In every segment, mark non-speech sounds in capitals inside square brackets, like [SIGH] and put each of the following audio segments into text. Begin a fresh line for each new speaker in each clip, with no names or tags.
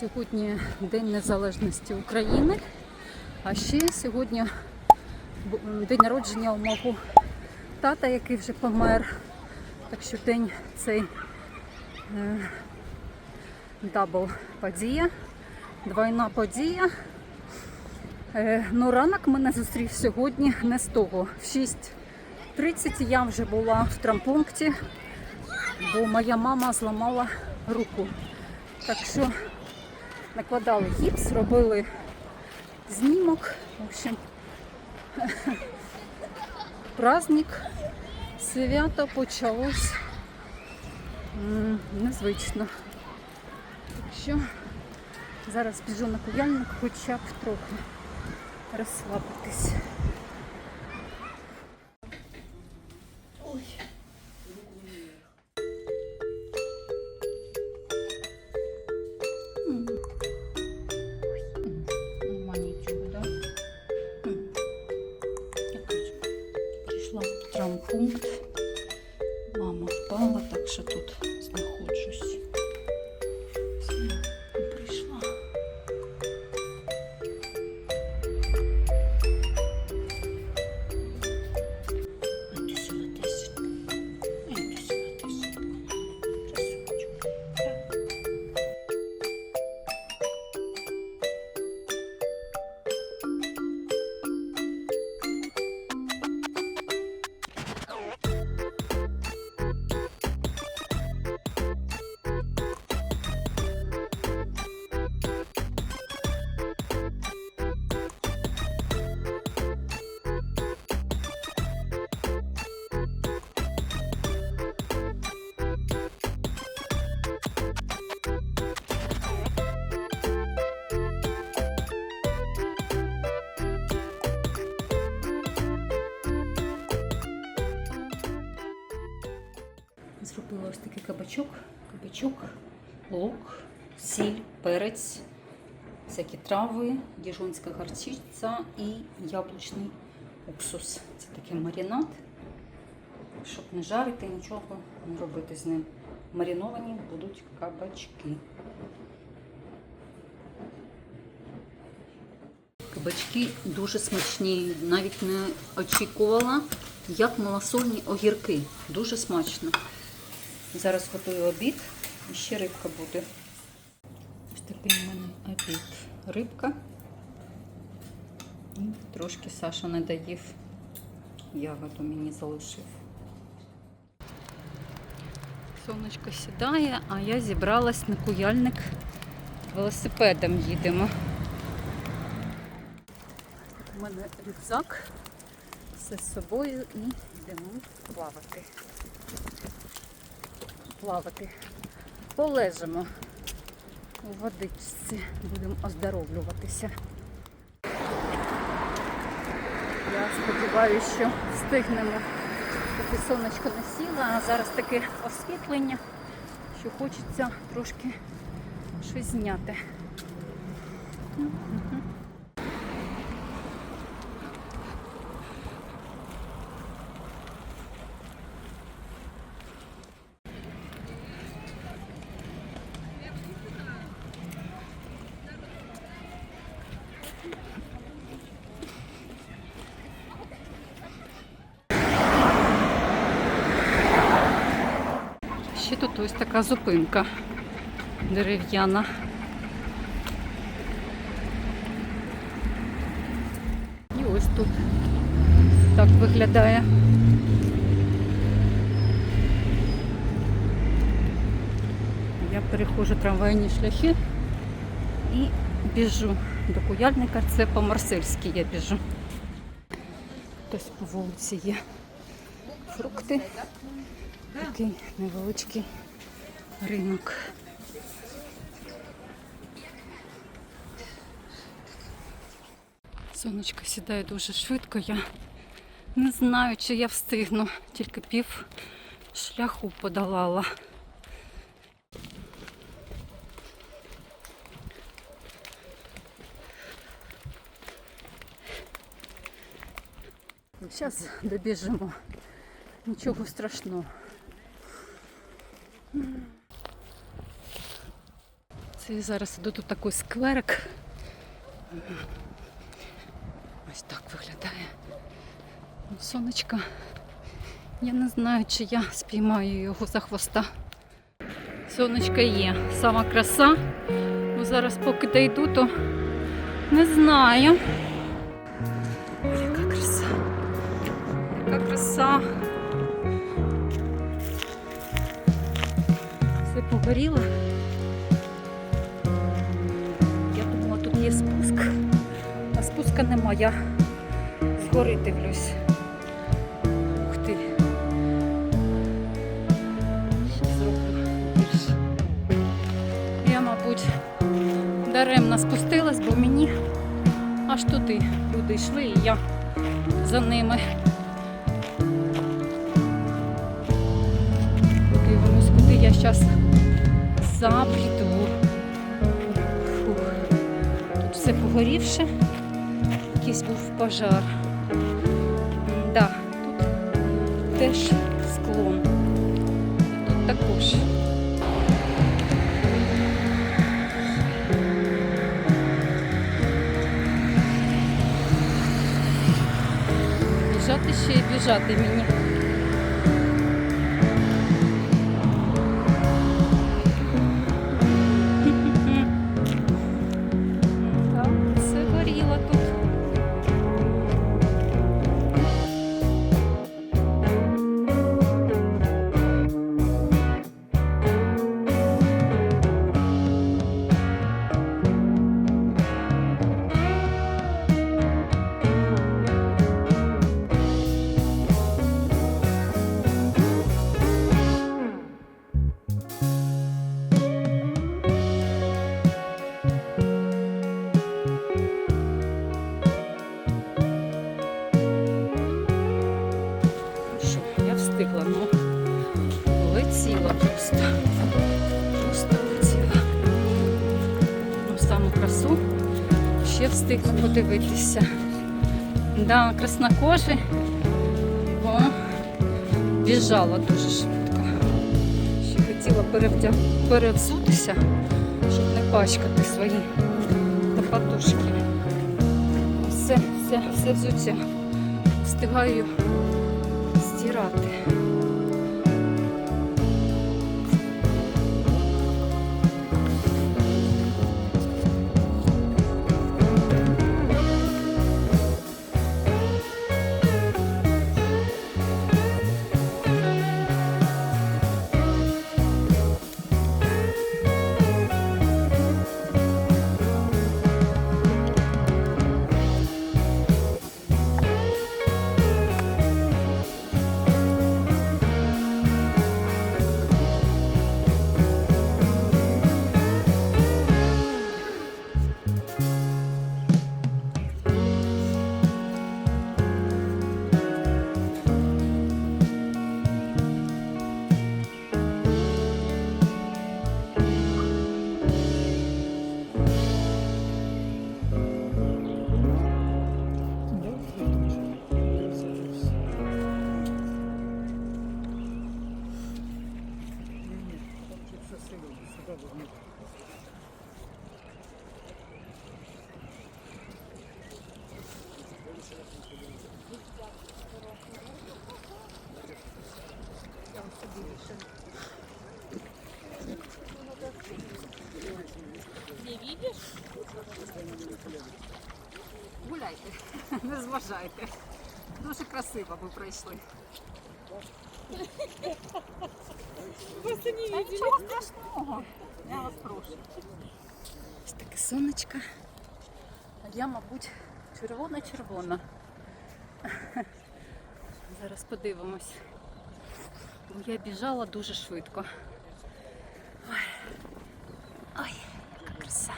Сьогодні День Незалежності України, а ще сьогодні день народження у мого тата, який вже помер. Так що день цей е, дабл подія, двойна подія. Е, ну, ранок мене зустрів сьогодні не з того. В 6.30 я вже була в травмпункті, бо моя мама зламала руку. Так що накладали гіпс, робили знімок. В общем, [LAUGHS] праздник, свято почалось незвично. Так що зараз біжу на куяльник хоча б трохи розслабитись. Зробила ось такий кабачок, кабачок, лук, сіль, перець, всякі трави, діжонська гарчиця і яблучний уксус. Це такий маринад, щоб не жарити, нічого не робити з ним. Мариновані будуть кабачки. Кабачки дуже смачні, навіть не очікувала, як малосольні огірки. Дуже смачно. Зараз готую обід і ще рибка буде. Ось такий у мене обід. Рибка. І трошки Саша не доїв. Ягоду мені залишив. Сонечко сідає, а я зібралась на куяльник. Велосипедом їдемо. У мене рюкзак, все з собою і йдемо плавати. Плавати. Полежимо у водичці, будемо оздоровлюватися. Я сподіваюся, що встигнемо, поки сонечко не сіло, а зараз таке освітлення, що хочеться трошки щось зняти. Тут ось така зупинка дерев'яна. І ось тут так виглядає. Я переходжу трамвайні шляхи і біжу до куяльника. Це по-марсельськи я біжу. Хтось по вулиці є фрукти. Такий невеличкий ринок. Сонечко сідає дуже швидко. Я не знаю, чи я встигну, тільки пів шляху подолала. Зараз добіжимо. Нічого страшного. Я зараз іду тут такий скверик. Ось так виглядає. Ну, Сонечко. Я не знаю, чи я спіймаю його за хвоста. Сонечко є. Сама краса. Ну, зараз поки дойду, то не знаю. Ой, яка краса. Яка краса. Все погоріло. Є спуск, а спуска нема. Я згори дивлюсь. Ух ти. Я, мабуть, даремно спустилась, бо мені аж туди люди йшли і я за ними. Подивимось, куди я зараз забріду. Все погорівше. Якийсь був пожар. Да, тут теж склон. Тут також. Біжати ще й біжати мені. Летіла просто. Просто летіла. Ну, саму красу ще встигла подивитися. Да, краснокожий, бо біжала дуже швидко. Ще хотіла перевдя... перевзутися, щоб не пачкати свої топатушки. Все, все, все взуття. Встигаю стирати. Не зважайте. Дуже красиво ви пройшли.
Просто не
Та нічого страшного. Я вас прошу. Ось таке сонечко. А я, мабуть, червона-червона. Зараз подивимось. Бо я біжала дуже швидко. Ой, Ой яка краса.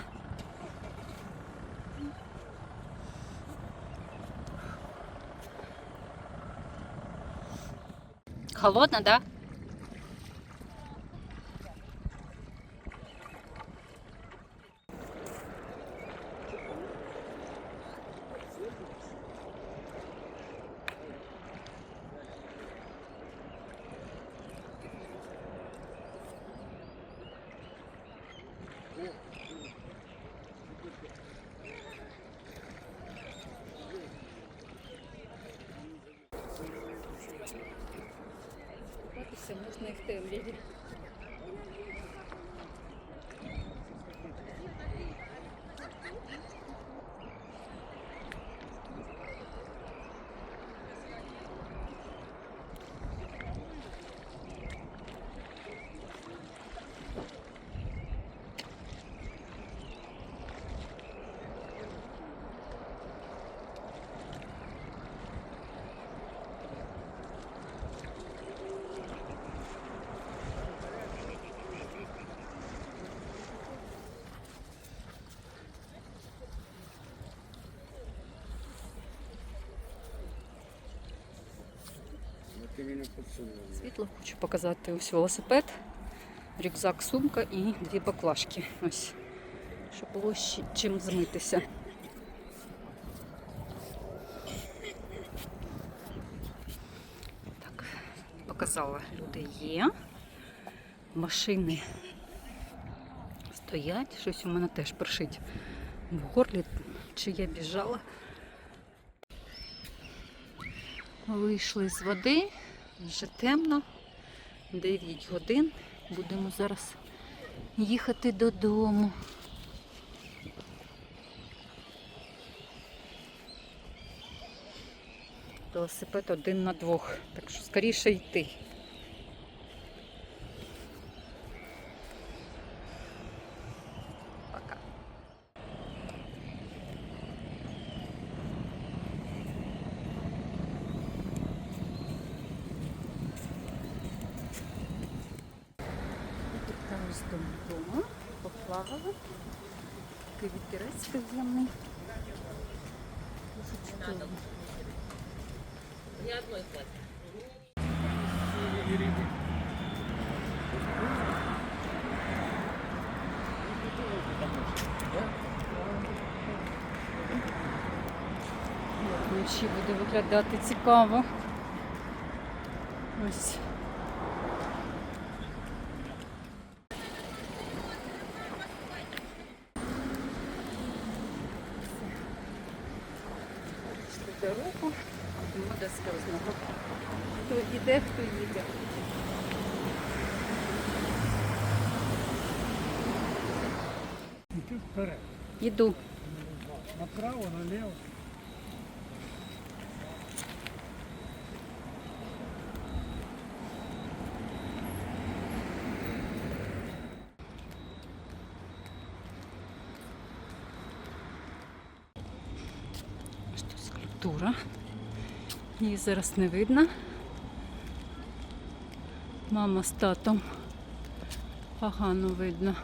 Холодно, да? можно их тем. Світло хочу показати ось велосипед, рюкзак, сумка і дві баклажки. Ось, щоб було чим змитися. Так, показала, люди є. Машини стоять. Щось у мене теж першить в горлі, чи я біжала. Вийшли з води, вже темно, 9 годин. Будемо зараз їхати додому. Велосипед один на двох, так що скоріше йти. Вертаюсь додому, поплавала. Такий вітерець приємний. Дуже чудово. Як вночі буде виглядати цікаво. Ось. Дорогу, йдемо до Хто йде, хто їде.
Іди вперед.
Іду.
Направо, наліво.
Ось тут скульптура. Її зараз не видно. Мама з татом. Погано видно.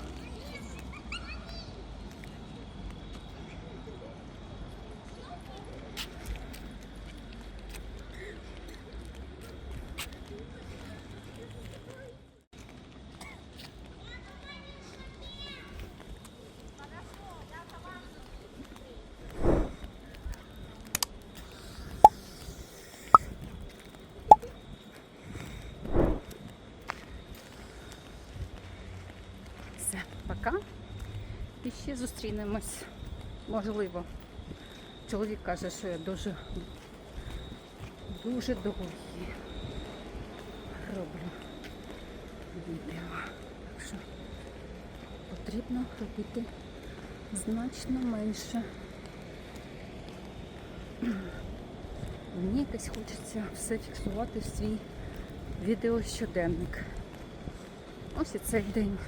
Все, пока. І зустрінемось. Можливо. Чоловік каже, що я дуже дуже довгі роблю відео. Так що потрібно робити значно менше. Мені якось хочеться все фіксувати в свій відеощоденник. Ось і цей день.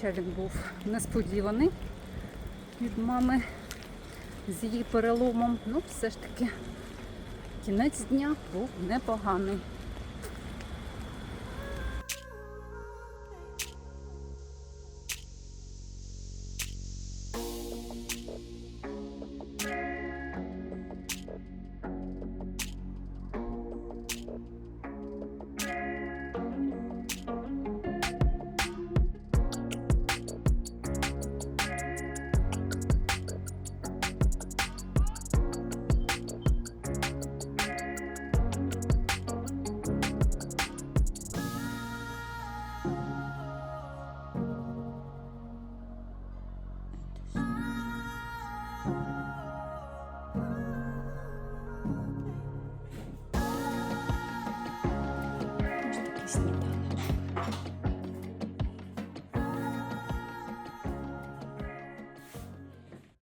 Хоча він був несподіваний від мами з її переломом. Ну, все ж таки, кінець дня був непоганий.